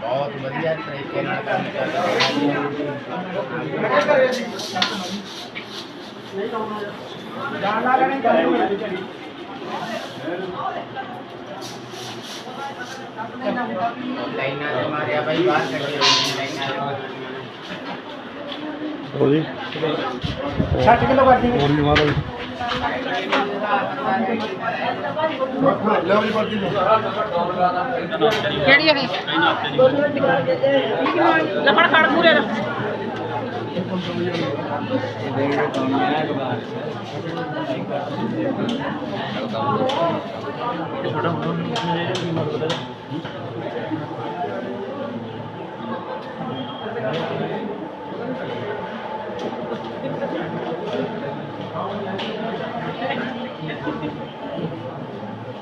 ਬਹੁਤ ਵਧੀਆ ਤਰੀਕੇ ਨਾਲ ਕੰਮ ਚੱਲ ਰਿਹਾ ਲਾਈਨਾਂ ਦੇ ਮਾਰਿਆ ਬਾਈ ਬਾਹਰ ਕੱਢੇ ਹੋਏ ਨੇ ਲਾਈਨਾਂ ਦੇ ਹੋ ਜੀ 60 ਕਿਲੋ ਕਰ ਦੀ ਹੋਰ ਵੀ ਮਾਰੋ ਜੀ ਕਿਹੜੀ ਹੈਗੀ ਲੱਕੜ ਖੜ ਪੂਰੇ ਦਾ।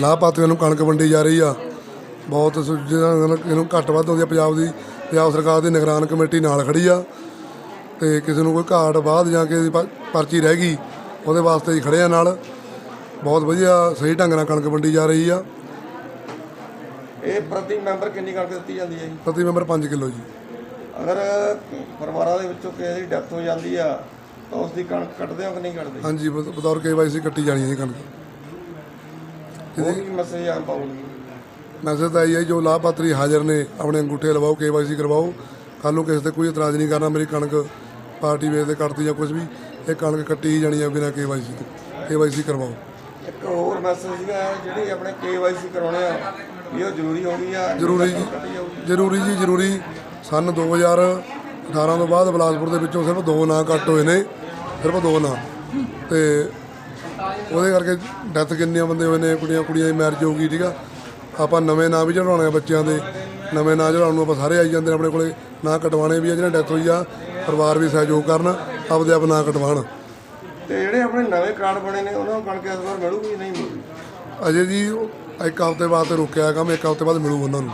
ਲਾਭਪਾਤਰੀਆਂ ਨੂੰ ਕਣਕ ਵੰਡੀ ਜਾ ਰਹੀ ਆ। ਬਹੁਤ ਸੁ- ਜਿਹਨਾਂ ਨਾਲ ਇਹਨੂੰ ਘੱਟ ਵੱਧ ਹੁੰਦੀ ਆ ਪੰਜਾਬ ਦੀ। ਪੰਜਾਬ ਸਰਕਾਰ ਦੀ ਨਿਗਰਾਨ ਕਮੇਟੀ ਨਾਲ ਖੜੀ ਆ। ਤੇ ਕਿਸੇ ਨੂੰ ਕੋਈ ਘਾਟ ਬਾਅਦ ਜਾਂ ਕਿਸੇ ਦੀ ਪ- ਪਰਚੀ ਰਹਿ ਗਈ ਉਹਦੇ ਵਾਸਤੇ ਹੀ ਖੜੇ ਆ ਨਾਲ। ਬਹੁਤ ਵਧੀਆ ਸਹੀ ਢੰਗ ਨਾਲ ਕਣਕ ਵੰਡੀ ਜਾ ਰਹੀ ਆ। ਇਹ ਪ੍ਰਤੀ ਮੈਂਬਰ ਕਿੰਨੀ ਕਣਕ ਦਿੱਤੀ ਜਾਂਦੀ ਹੈ ਜੀ? ਪ੍ਰਤੀ ਮੈਂਬਰ 5 ਕਿਲੋ ਜੀ। ਅਗਰ ਪਰਿਵਾਰਾਂ ਦੇ ਵਿੱਚੋਂ ਕਿਸੇ ਦੀ ਡੈਥ ਹੋ ਜਾਂਦੀ ਆ ਤਾਂ ਉਸ ਦੀ ਕਣਕ ਕੱਟਦੇ ਹੋ ਕਿ ਨਹੀਂ ਕੱਟਦੇ? ਹਾਂਜੀ ਬਤ- ਬਤੌਰ ਕੇਵਾਈਸੀ ਕੱਟੀ ਜਾਣੀ ਹੈ ਜੀ ਕਣਕ। ਉਹ ਕੀ ਮੈਸੇਜ ਆ ਪਾਉਂਗੀ ਮੈਸੇਜ ਤਾਂ ਇਹ ਹੈ ਜੋ ਲਾਭਪਾਤਰੀ ਹਾਜ਼ਰ ਨੇ ਆਪਣੇ ਅੰਗੂਠੇ ਲਵਾਓ ਕੇਵਾਈਸੀ ਕਰਵਾਓ। ਕੱਲ੍ਹ ਨੂੰ ਕਿਸੇ ਤੇ ਕੋਈ ਇਤਰਾਜ਼ ਨਹੀਂ ਕਰਨਾ ਮੇਰੀ ਕਣਕ ਪਾਰਟੀ ਵੇਚ ਦੇ ਕੱਟਦੀ ਜਾਂ ਕੁਝ ਵੀ ਇਹ ਕਣਕ ਕੱਟੀ ਹੀ ਜਾਣੀ ਹੈ ਬਿਨਾਂ ਕੇਵਾਈਸੀ ਤੋਂ। ਕੇਵਾਈਸੀ ਕਰਵਾਓ। ਇੱਕ ਹੋਰ ਮੈਸੇਜ ਸੀਗਾ ਜਿਹੜੀ ਆਪਣੇ KYC ਕਰਾਉਣੇ ਆ ਵੀ ਉਹ ਜ਼ਰੂਰੀ ਹੋ ਗਈ ਆ ਜ਼ਰੂਰੀ ਜੀ ਜ਼ਰੂਰੀ ਜੀ ਜ਼ਰੂਰੀ। ਸਨ 2018 ਤੋਂ ਬਾਅਦ ਬਿਲਾਸਪੁਰ ਦੇ ਵਿੱਚੋਂ ਸਿਰਫ ਦੋ ਨਾਂ ਕੱਟ ਹੋਏ ਨੇ ਸਿਰਫ ਦੋ ਨਾਂ। ਤੇ ਉਹਦੇ ਕਰਕੇ ਡੈਥ ਕਿੰਨੀਆਂ ਬੰਦੇ ਹੋਏ ਨੇ ਕੁੜੀਆਂ ਕੁੜੀਆਂ ਦੀ ਮੈਰਿਜ ਹੋ ਗਈ ਠੀਕ ਆ। ਆਪਾਂ ਨਵੇਂ ਨਾਂ ਵੀ ਚੜਾਉਣੇ ਆ ਬੱਚਿਆਂ ਦੇ। ਨਵੇਂ ਨਾਂ ਚੜਾਉਣ ਨੂੰ ਆਪਾਂ ਸਾਰੇ ਆਈ ਜਾਂਦੇ ਨੇ ਆਪਣੇ ਕੋਲੇ। ਨਾਂ ਕਟਵਾਣੇ ਵੀ ਆ ਜਿਹਨਾਂ ਡੈਥ ਹੋਈ ਆ ਪਰਿਵਾਰ ਵੀ ਸਹਿਯੋਗ ਕਰਨ ਆਪਦੇ ਆਪ ਨਾਂ ਕਟਵਾਉਣ। ਤੇ ਜਿਹੜੇ ਆਪਣੇ ਨਵੇਂ ਕਾਰਡ ਬਣੇ ਨੇ ਉਹਨਾਂ ਨੂੰ ਕਣਕ ਇਸ ਵਾਰ ਮਿਲੂਗੀ ਨਹੀਂ ਮਿਲੂਗੀ? ਅਜੇ ਜੀ ਇੱਕ ਹਫ਼ਤੇ ਵਾਸਤੇ ਰੁਕਿਆ ਕੰਮ ਇੱਕ ਹਫ਼ਤੇ ਬਾਅਦ ਮਿਲੂ ਉਹਨਾਂ ਨੂੰ।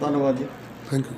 ਧੰਨਵਾਦ ਜੀ। Thank you